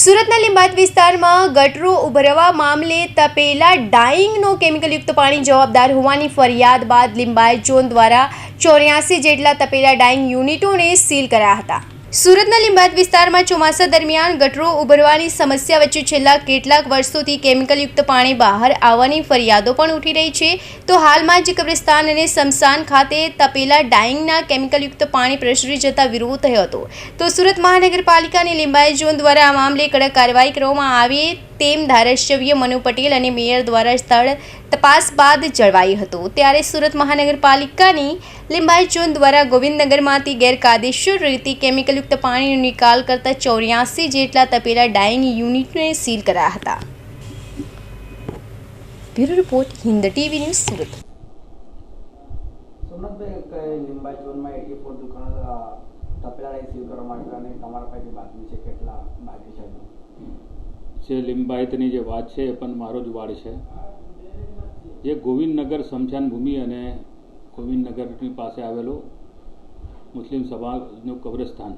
સુરતના લીંબાત વિસ્તારમાં ગટરો ઉભરવા મામલે તપેલા ડાઇંગનો કેમિકલયુક્ત પાણી જવાબદાર હોવાની ફરિયાદ બાદ લીંબાયત ઝોન દ્વારા ચોર્યાસી જેટલા તપેલા ડાઇંગ યુનિટોને સીલ કર્યા હતા. સુરતના લીંબાત વિસ્તારમાં ચોમાસા દરમિયાન ગટરો ઉભરવાની સમસ્યા વચ્ચે છેલ્લા કેટલાક વર્ષોથી કેમિકલયુક્ત પાણી બહાર આવવાની ફરિયાદો પણ ઉઠી રહી છે. તો હાલમાં જ કબ્રિસ્તાન અને સમસાન ખાતે તપેલા ડાઇંગના કેમિકલયુક્ત પાણી પ્રસરી જતા વિરોધ થયો હતો. તો સુરત મહાનગરપાલિકા અને લિંબાયત ઝોન દ્વારા આ મામલે કડક કાર્યવાહી કરવામાં આવે. તેમ ધારાસભ્ય મનુ પટેલ અને મેયર દ્વારા સ્થળ તપાસ બાદ જળવાયું હતું. ત્યારે સુરત મહાનગરપાલિકાની લીંબાઈ ઝોન દ્વારા ગોવિંદનગરમાંથી ગેરકાયદેસર રીતે કેમિકલયુક્ત પાણીનો નિકાલ કરતા ચોર્યાસી જેટલા તપેલા ડાઇંગ યુનિટને સીલ કર્યા હતા. Bureau report, Hind TV news Surat. Somnathbhai કઈ લીંબાઈ ઝોનમાં એટી ફોર દુકાનો તપેલા સીલ કરવા માટે અને તમારા પાસે બાકી છે, કેટલા બાકી છે? જે લિંબાયતની જે વાત છે એ પણ મારો જ વાડ છે. જે ગોવિંદનગર સમશાન ભૂમિ અને ગોવિંદનગરની પાસે આવેલું મુસ્લિમ સમાજનું કબ્રસ્તાન.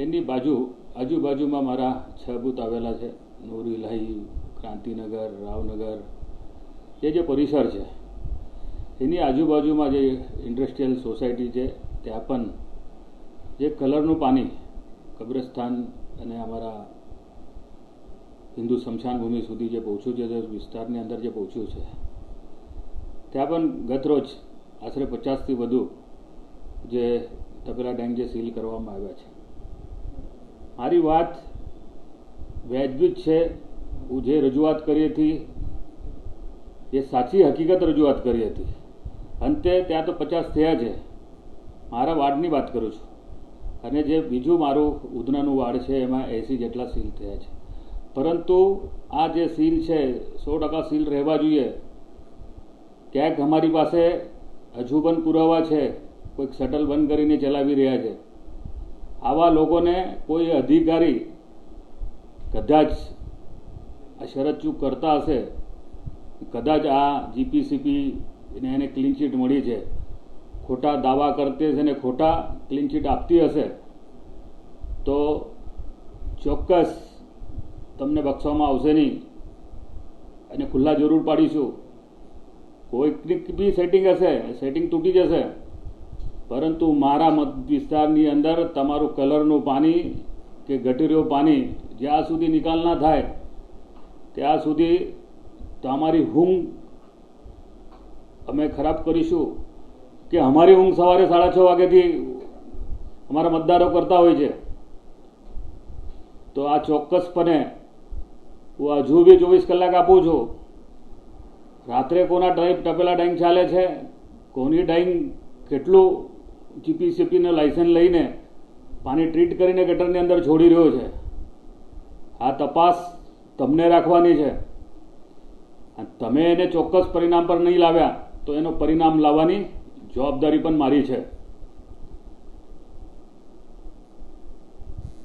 એની બાજુ, આજુબાજુમાં મારા છ બૂથ આવેલા છે, નૂર ક્રાંતિનગર, રાવનગર, એ જે પરિસર છે, એની આજુબાજુમાં જે ઇન્ડસ્ટ્રીયલ સોસાયટી છે, ત્યાં પણ જે કલરનું પાણી કબ્રસ્તાન અને અમારા હિન્દુ સ્મશાન ભૂમિ સુધી જે પહોંચ્યું છે તે વિસ્તારની અંદર જે પહોંચ્યું છે, ત્યાં પણ ગત રોજ આશરે પચાસથી વધુ જે તપેલા ડેંગ જે સીલ કરવામાં આવ્યા છે. મારી વાત વ્યાજબી છે, હું જે રજૂઆત કરી હતી, એ સાચી હકીકત રજૂઆત કરી હતી. અંતે ત્યાં તો પચાસ થયા છે. મારા વાર્ડની વાત કરું છું. અને જે બીજું મારું ઉધનાનું વાડ છે, એમાં એંસી જેટલા સીલ થયા છે. પરંતુ આ જે સીલ છે, સો ટકા સીલ રહેવા જોઈએ. ક્યાંક અમારી પાસે હજુ પણ પુરાવા છે, કોઈક શટલ બંધ કરીને ચલાવી રહ્યા છે. આવા લોકોને કોઈ અધિકારી કદાચ આ શરત ચૂક કરતા હશે, કદાચ આ જીપીસીપી એને ક્લીન ચીટ મળી છે. ખોટા દાવા કરતી હશે ને ખોટા ક્લીન ચીટ આપતી હશે, તો ચોક્કસ તમને બક્ષવામાં આવશે નહીં. અને ખુલ્લા જરૂર પાડીશું. કોઈક બી સેટિંગ હશે સેટિંગ તૂટી જશે. પરંતુ મારા મત વિસ્તારની અંદર તમારું કલરનું પાણી કે ગટરીઓ પાણી જ્યાં સુધી નિકાલ ના થાય, ત્યાં સુધી તમારી ઊંઘ અમે ખરાબ કરીશું. કે અમારી ઊંઘ સવારે સાડા છ વાગ્યાથી અમારા મતદારો કરતા હોય છે. તો આ ચોક્કસપણે હું હજુ બી ચોવીસ કલાક આપું છું. રાત્રે કોના ટાઈપ ટપેલા ડાઈંગ ચાલે છે? કોની ડાઈંગ? કેટલું જીપીસીપીનું લાઇસન્સ લઈને પાણી ટ્રીટ કરીને ગટરની અંદર છોડી રહ્યો છે? આ તપાસ તમને રાખવાની છે. તમે એને ચોક્કસ પરિણામ પર નહીં લાવ્યા, તો એનો પરિણામ લાવવાની જવાબદારી પણ મારી છે.